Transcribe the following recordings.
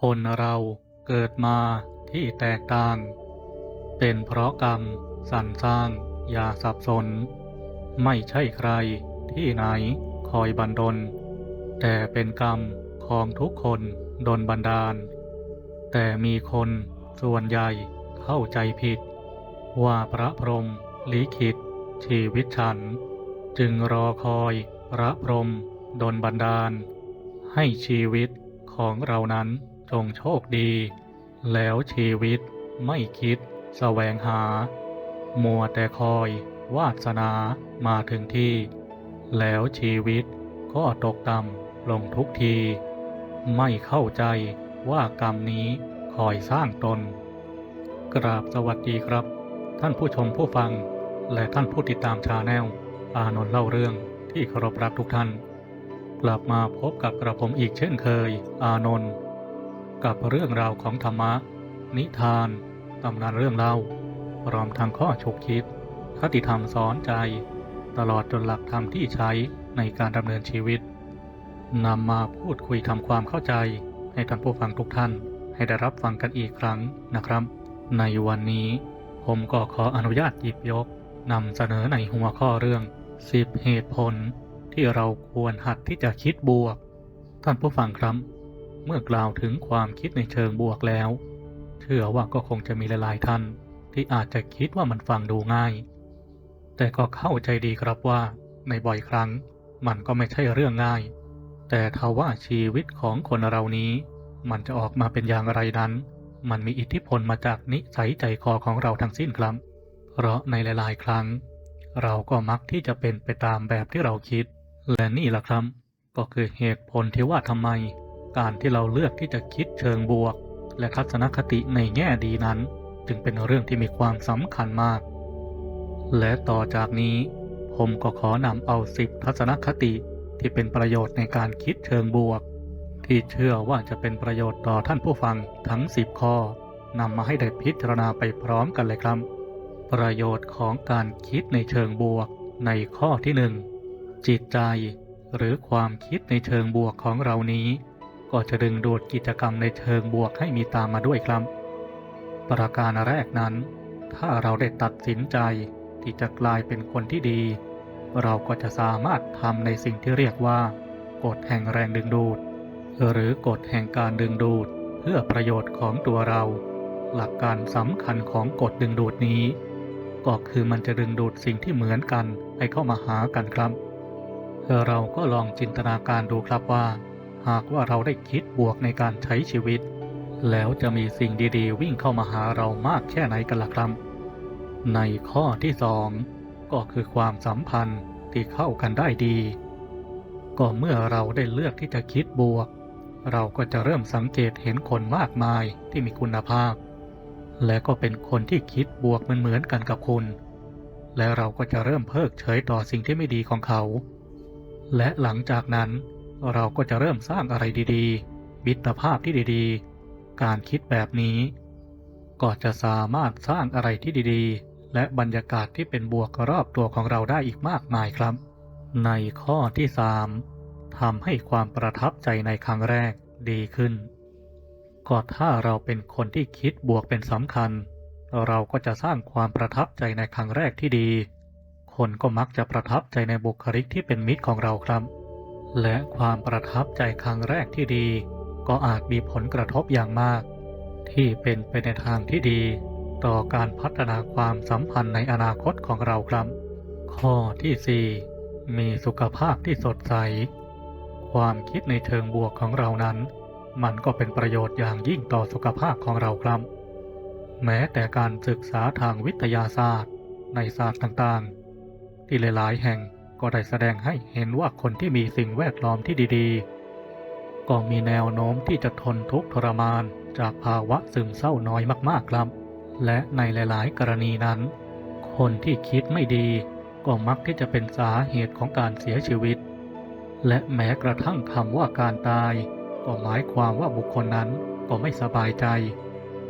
คนเราเกิดมาที่แตกต่าง เป็นเพราะกรรมสรรสร้างอย่าสับสน ไม่ใช่ใครที่ไหนคอยบันดล แต่เป็นกรรมของทุกคนดนบันดาล แต่มีคนส่วนใหญ่เข้าใจผิด ว่าพระพรหมลิขิตชีวิตฉัน จึงรอคอยพระพรหมดนบันดาล ให้ชีวิตของเรานั้น จงโชคดี แล้วชีวิตไม่คิดแสวงหา มัวแต่คอยวาสนามาถึงที่ แล้วชีวิตก็ตกต่ำลงทุกที ไม่เข้าใจว่ากรรมนี้คอยสร้างตน กราบสวัสดีครับ ท่านผู้ชมผู้ฟัง และท่านผู้ติดตามชาแนลอานนท์เล่าเรื่องที่เคารพรักทุกท่าน กลับมาพบกับกระผมอีกเช่นเคย อานนท์ กับเรื่องราวของธรรมะ นิทาน ตำนานเรื่องเล่า พร้อมทางข้อฉกคิด คติธรรมสอนใจ ตลอดจนหลักธรรมที่ใช้ในการดำเนินชีวิตนำมาพูดคุยทำความเข้าใจ ให้ท่านผู้ฟังทุกท่าน ให้ได้รับฟังกันอีกครั้งนะครับ ในวันนี้ ผมก็ขออนุญาตหยิบยกนำเสนอในหัวข้อเรื่อง 10 เหตุผลที่เราควรหัดที่จะคิดบวก ท่านผู้ฟังครับ เมื่อกล่าวถึงความคิดในเชิงบวกแล้ว เชื่อว่าก็คงจะมีหลายๆท่านที่อาจจะคิดว่ามันฟังดูง่าย แต่ก็เข้าใจดีครับว่าในบ่อยครั้งมันก็ไม่ใช่เรื่องง่าย แต่ทว่าชีวิตของคนเรานี้ มันจะออกมาเป็นอย่างไรนั้น มันมีอิทธิพลมาจากนิสัยใจคอของเราทั้งสิ้นครับ เพราะในหลาย ๆ ครั้ง เราก็มักที่จะเป็นไปตามแบบที่เราคิด และนี่แหละครับ ก็คือเหตุผลที่ว่าทำไม การที่เราเลือกที่จะคิดเชิงบวก และทัศนคติในแง่ดีนั้น จึงเป็นเรื่องที่มีความสำคัญมาก และต่อจากนี้ ผมก็ขอนำเอาสิบทัศนคติที่เป็นประโยชน์ในการคิดเชิงบวก ที่เชื่อว่าจะเป็นประโยชน์ต่อท่านผู้ฟังทั้ง10ข้อนำมาให้ได้พิจารณาไปพร้อมกันเลยครับ ประโยชน์ของการคิดในเชิงบวกในข้อที่หนึ่งจิตใจหรือความคิดในเชิงบวกของเรานี้ ก็จะดึงดูดกิจกรรมในเชิงบวกให้มีตามมาด้วยครับ ประการแรกนั้น ถ้าเราได้ตัดสินใจที่จะกลายเป็นคนที่ดี เราก็จะสามารถทำในสิ่งที่เรียกว่ากฎแห่งแรงดึงดูด หรือกฎแห่งการดึงดูด เพื่อประโยชน์ของตัวเรา หลักการสำคัญของกฎดึงดูดนี้ ก็คือมันจะดึงดูดสิ่งที่เหมือนกันให้เข้ามาหากันครับเราก็ลองจินตนาการดูครับว่า หากว่าเราได้คิดบวกในการใช้ชีวิต แล้วจะมีสิ่งดีๆ วิ่งเข้ามาหาเรามากแค่ไหนกันล่ะครับ ในข้อที่สองก็คือความสัมพันธ์ที่เข้ากันได้ดี ก็เมื่อเราได้เลือกที่จะคิดบวก เราก็จะเริ่มสังเกตเห็นคนมากมายที่มีคุณภาพ และก็เป็นคนที่คิดบวกเหมือนๆกันกับคุณ และเราก็จะเริ่มเพิกเฉยต่อสิ่งที่ไม่ดีของเขา และหลังจากนั้น เราก็จะเริ่มสร้างอะไรดีๆมิตรภาพที่ดีๆ การคิดแบบนี้ ก็จะสามารถสร้างอะไรที่ดีๆ และบรรยากาศที่เป็นบวกรอบตัวของเราได้อีกมากมายครับ ในข้อที่3ทำให้ความประทับใจในครั้งแรกดีขึ้น ก็ถ้าเราเป็นคนที่คิดบวกเป็นสำคัญ เราก็จะสร้างความประทับใจในครั้งแรกที่ดี คนก็มักจะประทับใจในบุคลิกที่เป็นมิตรของเราครับ และความประทับใจครั้งแรกที่ดี ก็อาจมีผลกระทบอย่างมาก ที่เป็นไปในทางที่ดี ต่อการพัฒนาความสัมพันธ์ในอนาคตของเราครับ ข้อที่ 4 มีสุขภาพที่สดใส ความคิดในเชิงบวกของเรานั้น มันก็เป็นประโยชน์อย่างยิ่งต่อสุขภาพของเราครับ แม้แต่การศึกษาทางวิทยาศาสตร์ ในศาสตร์ต่างๆ ที่หลายๆ แห่ง ก็ได้แสดงให้เห็นว่าคนที่มีสิ่งแวดล้อมที่ดีๆ ก็มีแนวโน้มที่จะทนทุกข์ทรมานจากภาวะซึมเศร้าน้อยมากๆครับ และในหลาย ๆ กรณีนั้น คนที่คิดไม่ดีก็มักที่จะเป็นสาเหตุของการเสียชีวิต และแม้กระทั่งคำว่าการตาย ก็หมายความว่าบุคคลนั้นก็ไม่สบายใจ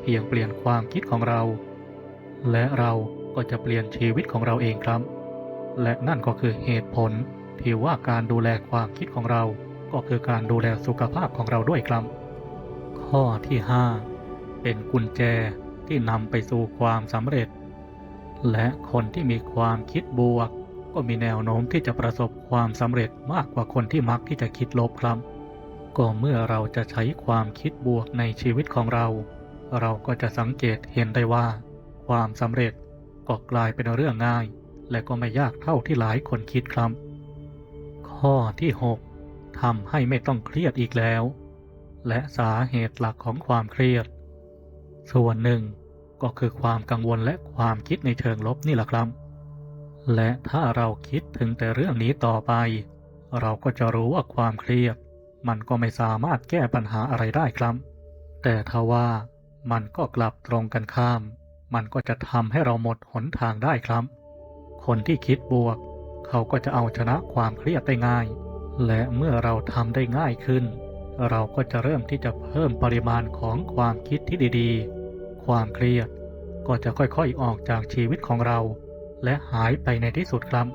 เพียงเปลี่ยนความคิดของเรา และเราก็จะเปลี่ยนชีวิตของเราเองครับ และนั่นก็คือเหตุผลที่ว่าการดูแลความคิดของเรา ก็คือการดูแลสุขภาพของเราด้วยครับ ข้อที่ห้าเป็นกุญแจที่นำไปสู่ความสำเร็จ และคนที่มีความคิดบวก ก็มีแนวโน้มที่จะประสบความสำเร็จมากกว่าคนที่มักที่จะคิดลบครับ ก็เมื่อเราจะใช้ความคิดบวกในชีวิตของเรา เราก็จะสังเกตเห็นได้ว่า ความสำเร็จก็กลายเป็นเรื่องง่าย และก็ไม่ยากเท่าที่หลายคนคิดครับ ข้อที่ 6ทำให้ไม่ต้องเครียดอีกแล้ว และสาเหตุหลักของความเครียด ส่วนหนึ่งก็คือความกังวลและความคิดในเชิงลบนี่แหละครับ และถ้าเราคิดถึงแต่เรื่องนี้ต่อไป เราก็จะรู้ว่าความเครียด มันก็ไม่สามารถแก้ปัญหาอะไรได้ครับ แต่ทว่ามันก็กลับตรงกันข้าม มันก็จะทำให้เราหมดหนทางได้ครับ คนที่คิดบวก เขาก็จะเอาชนะความเครียดได้ง่าย และเมื่อเราทำได้ง่ายขึ้น เราก็จะเริ่มที่จะเพิ่มปริมาณของความคิดที่ดีๆ ความเครียดก็จะค่อยๆออกจากชีวิตของเรา และหายไปในที่สุดครับ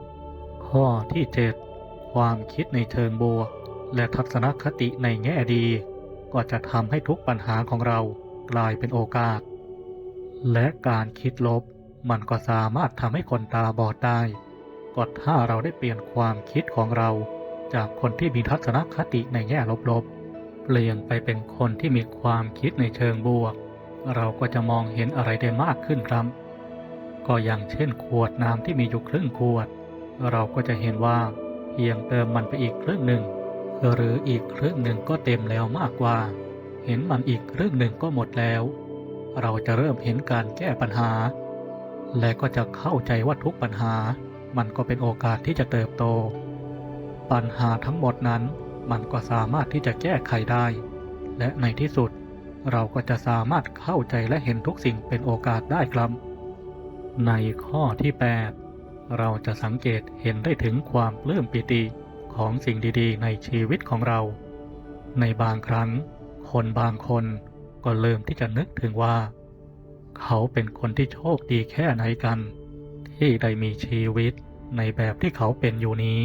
ข้อที่ 7 ความคิดในเชิงบวก และทัศนคติในแง่ดี ก็จะทำให้ทุกปัญหาของเรากลายเป็นโอกาส และการคิดลบ มันก็สามารถทำให้คนตาบอดได้ก็ถ้าเราได้เปลี่ยนความคิดของเรา จากคนที่มีทัศนคติในแง่ลบๆ เปลี่ยนไปเป็นคนที่มีความคิดในเชิงบวก เราก็จะมองเห็นอะไรได้มากขึ้นครับ ก็อย่างเช่นขวดน้ำที่มีอยู่ครึ่งขวด เราก็จะเห็นว่าเพียงเติมมันไปอีกครึ่งหนึ่งหรืออีกครึ่งหนึ่งก็เต็มแล้วมากกว่า เห็นมันอีกครึ่งหนึ่งก็หมดแล้ว เราจะเริ่มเห็นการแก้ปัญหา และก็จะเข้าใจว่าทุกปัญหา มันก็เป็นโอกาสที่จะเติบโต ปัญหาทั้งหมดนั้น มันก็สามารถที่จะแก้ไขได้ และในที่สุด เราก็จะสามารถเข้าใจและเห็นทุกสิ่งเป็นโอกาสได้ครับ ในข้อที่ 8 เราจะสังเกตเห็นได้ถึงความปลื้มปิติของสิ่งดีๆ ในชีวิตของเรา ในบางครั้ง คนบางคนก็เริ่มที่จะนึกถึงว่า เขาเป็นคนที่โชคดีแค่ไหนกัน ที่ได้มีชีวิตในแบบที่เขาเป็นอยู่นี้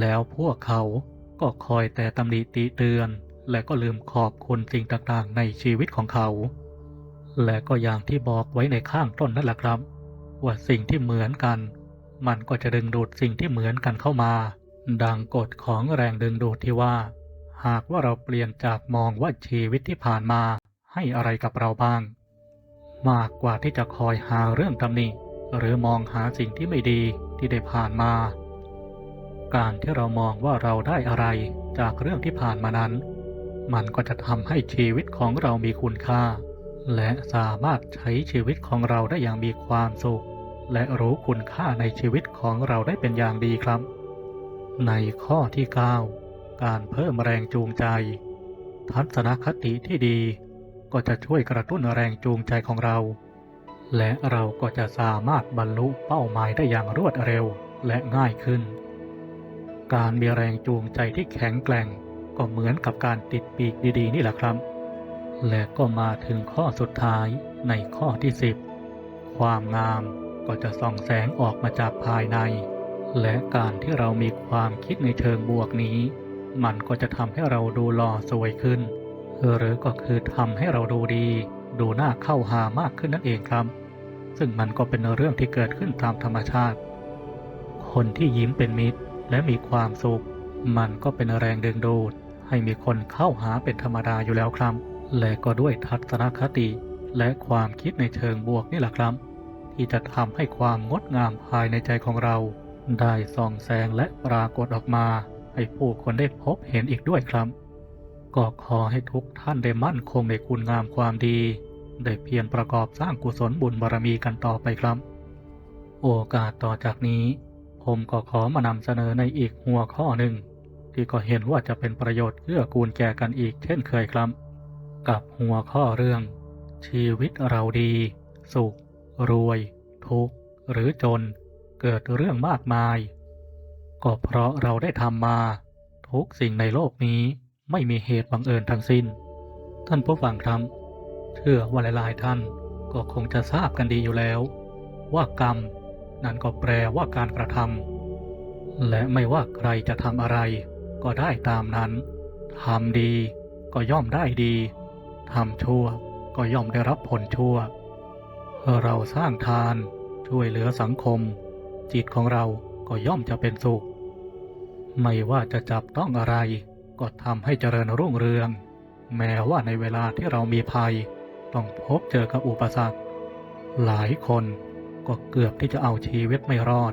แล้วพวกเขาก็คอยแต่ตำหนิติเตือน และก็ลืมขอบคุณสิ่งต่างๆ ในชีวิตของเขา และก็อย่างที่บอกไว้ในข้างต้นนั่นแหละครับ ว่าสิ่งที่เหมือนกัน มันก็จะดึงดูดสิ่งที่เหมือนกันเข้ามา ดังกฎของแรงดึงดูดที่ว่า หากว่าเราเปลี่ยนจากมองว่าชีวิตที่ผ่านมาให้อะไรกับเราบ้าง มากกว่าที่จะคอยหาเรื่องตำหนิหรือมองหาสิ่งที่ไม่ดีที่ได้ผ่านมา การที่เรามองว่าเราได้อะไรจากเรื่องที่ผ่านมานั้น มันก็จะทำให้ชีวิตของเรามีคุณค่า และสามารถใช้ชีวิตของเราได้อย่างมีความสุข และรู้คุณค่าในชีวิตของเราได้เป็นอย่างดีครับ ในข้อที่ 9 การเพิ่มแรงจูงใจ ทัศนคติที่ดี ก็จะช่วยกระตุ้นแรงจูงใจของเรา และเราก็จะสามารถบรรลุเป้าหมายได้อย่างรวดเร็วและง่ายขึ้น การมีแรงจูงใจที่แข็งแกร่ง ก็เหมือนกับการติดปีกดีๆ นี่แหละครับ และก็มาถึงข้อสุดท้ายในข้อที่ 10 ความงามก็จะส่องแสงออกมาจากภายใน และการที่เรามีความคิดในเชิงบวกนี้ มันก็จะทำให้เราดูหล่อสวยขึ้น หรือก็คือทำให้เราดูดี ดูน่าเข้าหามากขึ้นนั่นเองครับ ซึ่งมันก็เป็นเรื่องที่เกิดขึ้นตามธรรมชาติ คนที่ยิ้มเป็นมิตรและมีความสุข มันก็เป็นแรงดึงดูด ให้มีคนเข้าหาเป็นธรรมดาอยู่แล้วครับ และก็ด้วยทัศนคติ และความคิดในเชิงบวกนี่แหละครับ ที่จะทำให้ความงดงามภายในใจของเรา ได้ส่องแสงและปรากฏออกมา ให้ผู้คนได้พบเห็นอีกด้วยครับ ก็ขอให้ทุกท่านได้มั่นคงในคุณงามความดี ได้เพียรประกอบสร้างกุศลบุญบารมีกันต่อไปครับ โอกาสต่อจากนี้ ผมก็ขอมานำเสนอในอีกหัวข้อหนึ่ง ที่ก็เห็นว่าจะเป็นประโยชน์เกื้อกูลแก่กันอีกเช่นเคยครับ กับหัวข้อเรื่อง ชีวิตเราดี สุข รวย ทุกข์ หรือจน เกิดเรื่องมากมาย ก็เพราะเราได้ทำมา ทุกสิ่งในโลกนี้ ไม่มีเหตุบังเอิญทั้งสิ้น ท่านผู้ฟังครับเชื่อว่าหลายๆท่านก็คงจะทราบกันดีอยู่แล้ว ว่ากรรมนั่นก็แปลว่าการกระทำและไม่ว่าใครจะทำอะไร ก็ได้ตามนั้นทำดีก็ย่อมได้ดีทำชั่วก็ย่อมได้รับผลชั่ว เราสร้างทานช่วยเหลือสังคม จิตของเราก็ย่อมจะเป็นสุข ไม่ว่าจะจับต้องอะไร ก็ทำให้เจริญรุ่งเรือง แม้ว่าในเวลาที่เรามีภัย ต้องพบเจอกับอุปสรรค หลายคนก็เกือบที่จะเอาชีวิตไม่รอด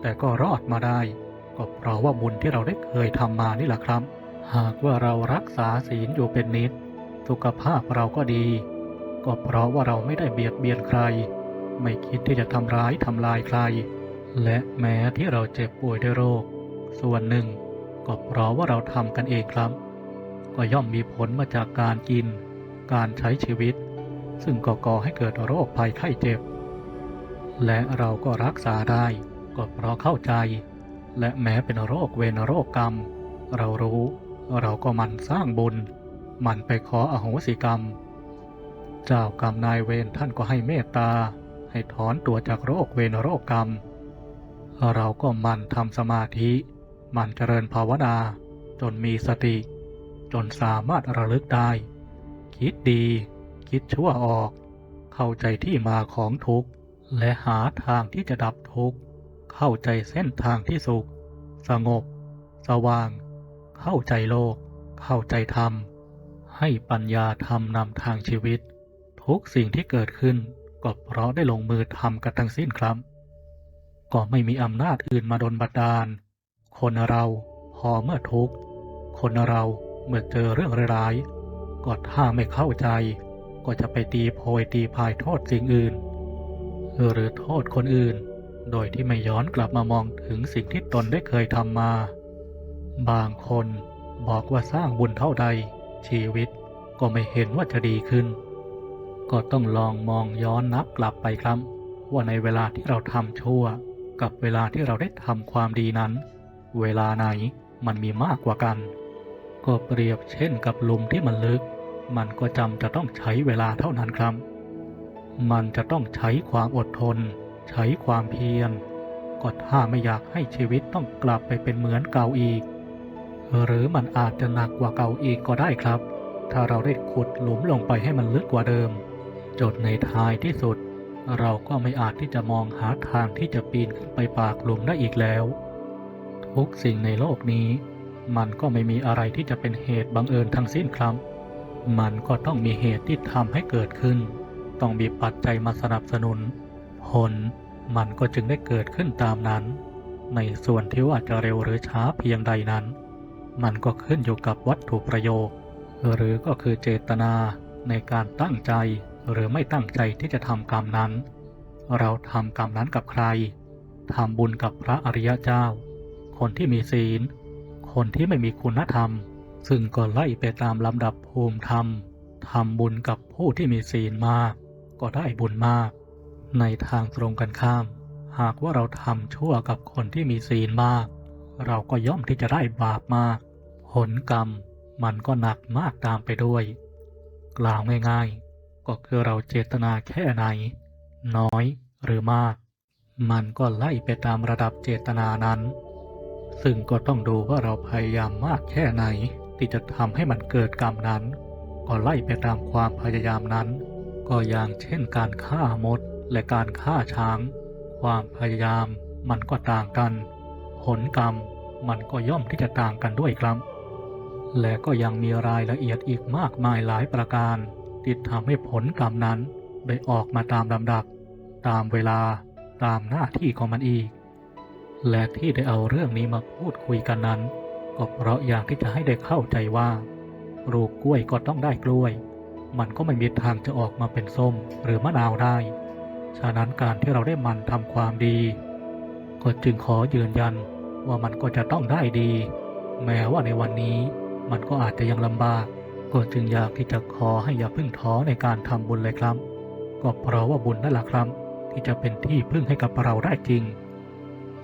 แต่ก็รอดมาได้ ก็เพราะว่าบุญที่เราได้เคยทำมานี่แหละครับ หากว่าเรารักษาศีลอยู่เป็นนิด สุขภาพเราก็ดี ก็เพราะว่าเราไม่ได้เบียดเบียนใคร ไม่คิดที่จะทำร้ายทำลายใคร และแม้ที่เราเจ็บป่วยด้วยโรค ส่วนหนึ่ง ก็เพราะว่าเราทำกันเองครับ ก็ย่อมมีผลมาจากการกิน การใช้ชีวิต ซึ่งก็ก่อให้เกิดโรคภัยไข้เจ็บ และเราก็รักษาได้ก็เพราะเข้าใจ และแม้เป็นโรคเวรโรคกรรม เรารู้เราก็มันสร้างบุญ มันไปขออโหสิกรรม เจ้ากรรมนายเวรท่านก็ให้เมตตา ให้ถอนตัวจากโรคเวรโรคกรรม เราก็มันทำสมาธิ มันเจริญภาวนา จนมีสติ จนสามารถระลึกได้ คิดดี คิดชั่วออก เข้าใจที่มาของทุกข์ และหาทางที่จะดับทุกข์ เข้าใจเส้นทางที่สุข สงบ สว่าง เข้าใจโลก เข้าใจธรรม ให้ปัญญาธรรมนำทางชีวิต ทุกสิ่งที่เกิดขึ้นก็เพราะได้ลงมือทำกันทั้งสิ้นครับ ก็ไม่มีอำนาจอื่นมาดลบันดาล คนเราพอเมื่อทุกข์ คนเราเมื่อเจอเรื่องร้ายก็ถ้าไม่เข้าใจ ก็จะไปตีโพยตีพายโทษสิ่งอื่น หรือโทษคนอื่น โดยที่ไม่ย้อนกลับมามองถึงสิ่งที่ตนได้เคยทำมา บางคนบอกว่าสร้างบุญเท่าใด ชีวิตก็ไม่เห็นว่าจะดีขึ้น ก็ต้องลองมองย้อนนับกลับไปครับ ว่าในเวลาที่เราทำชั่ว กับเวลาที่เราได้ทำความดีนั้น เวลาไหนมันมีมากกว่ากัน ก็เปรียบเช่นกับหลุมที่มันลึก มันก็จำจะต้องใช้เวลาเท่านั้นครับ มันจะต้องใช้ความอดทน ใช้ความเพียรก็ถ้าไม่อยากให้ชีวิตต้องกลับไปเป็นเหมือนเก่าอีก หรือมันอาจจะหนักกว่าเก่าอีกก็ได้ครับ ถ้าเราได้ขุดหลุมลงไปให้มันลึกกว่าเดิม จนในท้ายที่สุด เราก็ไม่อาจที่จะมองหาทางที่จะปีนขึ้นไปปากหลุมได้อีกแล้ว ทุกสิ่งในโลกนี้ มันก็ไม่มีอะไรที่จะเป็นเหตุบังเอิญทั้งสิ้นครับ มันก็ต้องมีเหตุที่ทำให้เกิดขึ้น ต้องมีปัจจัยมาสนับสนุน ผลมันก็จึงได้เกิดขึ้นตามนั้น ในส่วนที่ว่าจะเร็วหรือช้าเพียงใดนั้น มันก็ขึ้นอยู่กับวัตถุประโยชน์หรือก็คือเจตนาในการตั้งใจหรือไม่ตั้งใจที่จะทำกรรมนั้น เราทำกรรมนั้นกับใครทำบุญกับพระอริยเจ้า คนที่มีศีล คนที่ไม่มีคุณธรรม ซึ่งก็ไล่ไปตามลำดับภูมิธรรมทำบุญกับผู้ที่มีศีลมาก ก็ได้บุญมาก ในทางตรงกันข้าม หากว่าเราทำชั่วกับคนที่มีศีลมาก เราก็ย่อมที่จะได้บาปมาก ผลกรรมมันก็หนักมากตามไปด้วย กล่าวง่ายๆ ก็คือเราเจตนาแค่ไหน น้อยหรือมาก มันก็ไล่ไปตามระดับเจตนานั้น ซึ่งก็ต้องดูว่าเราพยายามมากแค่ไหน ที่จะทำให้มันเกิดกรรมนั้น ก็ไล่ไปตามความพยายามนั้น ก็อย่างเช่นการฆ่ามดและการฆ่าช้าง ความพยายามมันก็ต่างกัน ผลกรรมมันก็ย่อมที่จะต่างกันด้วยครับ และก็ยังมีรายละเอียดอีกมากมายหลายประการที่ทำให้ผลกรรมนั้นได้ออกมาตามลำดับ ตามเวลาตามหน้าที่ของมันอีก และที่ได้เอาเรื่องนี้มาพูดคุยกันนั้น ก็เพราะอยากที่จะให้ได้เข้าใจว่าปลูกกล้วยก็ต้องได้กล้วย มันก็ไม่มีทางจะออกมาเป็นส้มหรือมะนาวได้ ฉะนั้นการที่เราได้มันทำความดี ก็จึงขอยืนยันว่ามันก็จะต้องได้ดี แม้ว่าในวันนี้มันก็อาจจะยังลำบาก ก็จึงอยากที่จะขอให้อย่าพึ่งท้อในการทำบุญเลยครับ ก็เพราะว่าบุญนั่นแหละครับ ที่จะเป็นที่พึ่งให้กับเราได้จริง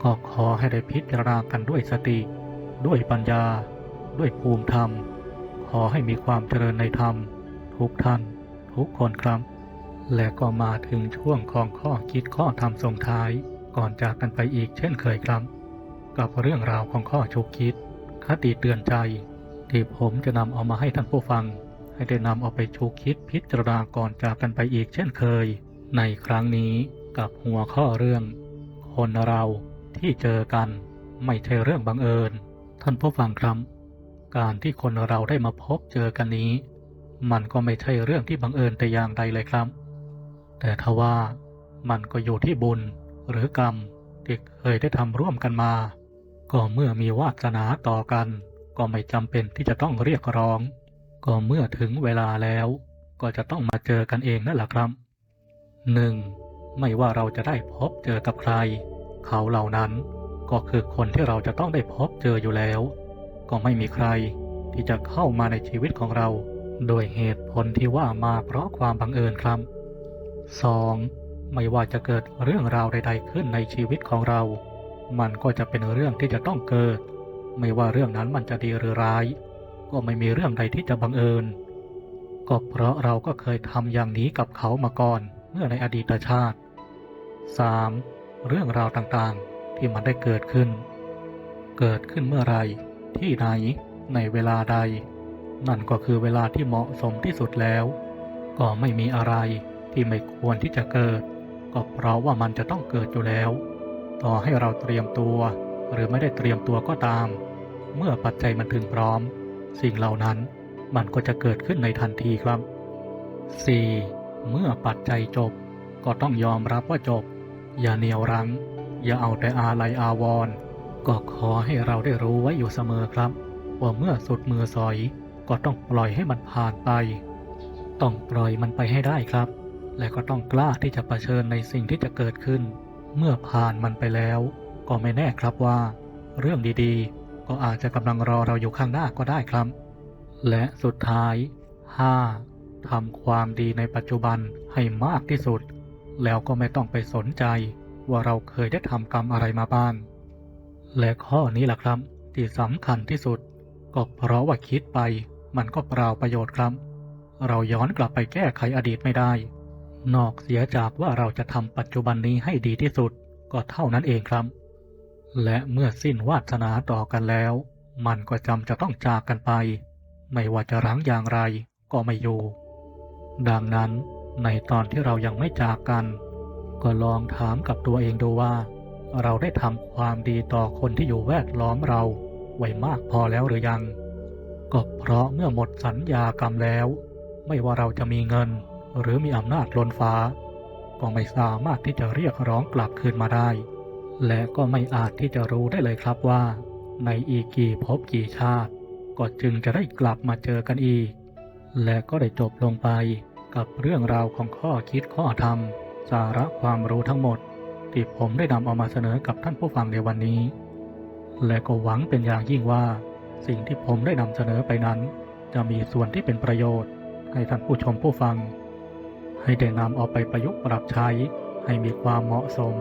ก็ขอให้ได้พิจารณากันด้วยสติ ด้วยปัญญา ด้วยภูมิธรรม ขอให้มีความเจริญในธรรม ทุกท่าน ทุกคนครับ และก็มาถึงช่วงของข้อคิดข้อธรรมส่งท้าย ก่อนจากกันไปอีกเช่นเคยครับ กับเรื่องราวของข้อชุกคิด คติเตือนใจ ที่ผมจะนำเอามาให้ท่านผู้ฟัง ให้ได้นำเอาไปชูคิดพิจารณาก่อนจากกันไปอีกเช่นเคย ในครั้งนี้กับหัวข้อเรื่อง คนเรา ที่เจอกันไม่ใช่เรื่องบังเอิญ ท่านผู้ฟังครับ การที่คนเราได้มาพบเจอกันนี้ มันก็ไม่ใช่เรื่องที่บังเอิญแต่อย่างใดเลยครับ แต่ทว่ามันก็อยู่ที่บุญหรือกรรมที่เคยได้ทำร่วมกันมา ก็เมื่อมีวาสนาต่อกัน ก็ไม่จำเป็นที่จะต้องเรียกร้อง ก็เมื่อถึงเวลาแล้ว ก็จะต้องมาเจอกันเองนั่นแหละครับหนึ่งไม่ว่าเราจะได้พบเจอกับใคร เขาเหล่านั้นก็คือคนที่เราจะต้องได้พบเจออยู่แล้ว ก็ไม่มีใครที่จะเข้ามาในชีวิตของเรา โดยเหตุผลที่ว่ามาเพราะความบังเอิญครับ 2. ไม่ว่าจะเกิดเรื่องราวใด ๆ ขึ้นในชีวิตของเรา มันก็จะเป็นเรื่องที่จะต้องเกิด ไม่ว่าเรื่องนั้นมันจะดีหรือร้าย ก็ไม่มีเรื่องใดที่จะบังเอิญ ก็เพราะเราก็เคยทำอย่างนี้กับเขามาก่อนเมื่อในอดีตชาติ 3. เรื่องราวต่างๆที่มันได้เกิดขึ้น เกิดขึ้นเมื่อไรที่ไหนในเวลาใด นั่นก็คือเวลาที่เหมาะสมที่สุดแล้ว ก็ไม่มีอะไรที่ไม่ควรที่จะเกิด ก็เพราะว่ามันจะต้องเกิดอยู่แล้ว ต่อให้เราเตรียมตัว หรือไม่ได้เตรียมตัวก็ตาม เมื่อปัจจัยมันถึงพร้อม สิ่งเหล่านั้นมันก็จะเกิดขึ้นในทันทีครับ 4. เมื่อปัจจัยจบก็ต้องยอมรับว่าจบ อย่าเหนียวรั้ง อย่าเอาแต่อาลัยอาวรณ์ก็ขอให้เราได้รู้ไว้อยู่เสมอครับ ว่าเมื่อสุดมือสอยก็ต้องปล่อยให้มันผ่านไป ต้องปล่อยมันไปให้ได้ครับ และก็ต้องกล้าที่จะะเผชิญในสิ่งที่จะเกิดขึ้น เมื่อผ่านมันไปแล้ว ก็ไม่แน่ครับว่า เรื่องดีๆ ก็อาจจะกำลังรอเราอยู่ข้างหน้าก็ได้ครับ และสุดท้าย 5. ทำความดีในปัจจุบันให้มากที่สุด แล้วก็ไม่ต้องไปสนใจว่าเราเคยได้ทำกรรมอะไรมาบ้าง และข้อนี้แหละครับ ที่สำคัญที่สุด ก็เพราะว่าคิดไป มันก็เปล่าประโยชน์ครับ เราย้อนกลับไปแก้ไขอดีตไม่ได้ นอกเสียจากว่าเราจะทำปัจจุบันนี้ให้ดีที่สุด ก็เท่านั้นเองครับ และเมื่อสิ้นวาสนาต่อกันแล้ว มันก็จำจะต้องจากกันไป ไม่ว่าจะรั้งอย่างไรก็ไม่อยู่ ดังนั้น ในตอนที่เรายังไม่จากกัน ก็ลองถามกับตัวเองดูว่า เราได้ทำความดีต่อคนที่อยู่แวดล้อมเราไว้มากพอแล้วหรือยัง ก็เพราะเมื่อหมดสัญญากรรมแล้ว ไม่ว่าเราจะมีเงิน หรือมีอำนาจล้นฟ้า ก็ไม่สามารถที่จะเรียกร้องกลับคืนมาได้ และก็ไม่อาจที่จะรู้ได้เลยครับว่า ในอีกกี่ภพกี่ชาติ ก็จึงจะได้กลับมาเจอกันอีก และก็ได้จบลงไป กับเรื่องราวของข้อคิดข้อธรรม สาระความรู้ทั้งหมด ที่ผมได้นำเอามาเสนอกับท่านผู้ฟังในวันนี้ และก็หวังเป็นอย่างยิ่งว่า สิ่งที่ผมได้นำเสนอไปนั้น จะมีส่วนที่เป็นประโยชน์ ให้ท่านผู้ชมผู้ฟัง ให้ได้นำเอาไปประยุกต์ปรับใช้ ให้มีความเหมาะสม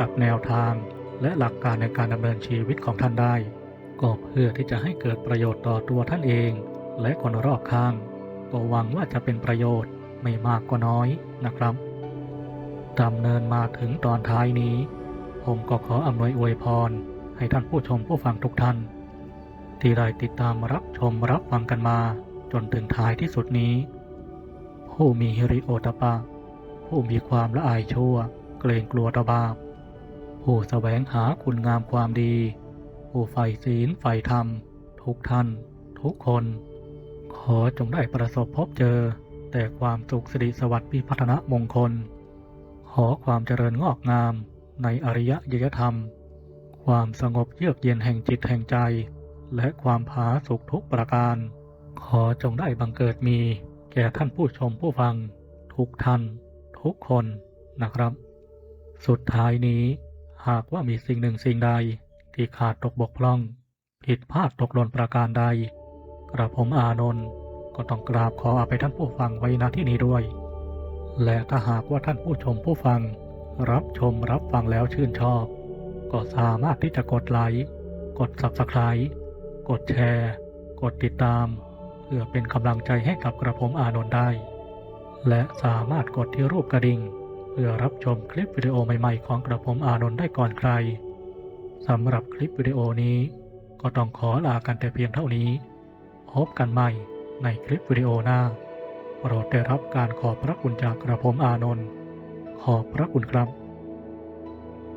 กับแนวทาง และหลักการในการดำเนินชีวิตของท่านได้ ก็เพื่อที่จะให้เกิดประโยชน์ต่อตัวท่านเอง และคนรอบข้างก็หวังว่าจะเป็นประโยชน์ ไม่มากก็น้อยนะครับดำเนินมาถึงตอนท้ายนี้ ผมก็ขออำนวยอวยพร ให้ท่านผู้ชมผู้ฟังทุกท่าน ที่ได้ติดตามรับชมรับฟังกันมาจนถึงท้ายที่สุดนี้ ผู้มีฮิริโอตปะ ผู้มีความละอายชั่ว เกรงกลัวตบาป ผู้แสวงหาคุณงามความดี ผู้ใฝ่ศีลใฝ่ธรรม ทุกท่าน ทุกคน ขอจงได้ประสบพบเจอ แต่ความสุขสิริสวัสดิ์พิพัฒนมงคล ขอความเจริญงอกงามในอริยยธรรม ความสงบเยือกเย็นแห่งจิตแห่งใจ และความผาสุขทุกประการ ขอจงได้บังเกิดมี แก่ท่านผู้ชมผู้ฟัง ทุกท่าน ทุกคนนะครับ สุดท้ายนี้ หากว่ามีสิ่งหนึ่งสิ่งใดที่ขาดตกบกพร่อง ผิดพลาดตกหล่นประการใด กระผมอานนท์ ก็ต้องกราบขออภัยท่านผู้ฟังไว้ณที่นี้ด้วย และถ้าหากว่าท่านผู้ชมผู้ฟัง รับชมรับฟังแล้วชื่นชอบ ก็สามารถที่จะกดไลค์กด Subscribe กดแชร์ กดติดตาม เพื่อเป็นกำลังใจให้กับกระผมอานนท์ได้ และสามารถกดที่รูปกระดิ่ง เพื่อรับชมคลิปวิดีโอใหม่ๆ ของกระผมอานนท์ได้ก่อนใครสำหรับคลิปวิดีโอนี้ ก็ต้องขอลากันแต่เพียงเท่านี้ พบกันใหม่ ในคลิปวิดีโอหน้าโปรดได้รับการขอบพระคุณจากกระผมอานนท์ขอบพระคุณครับ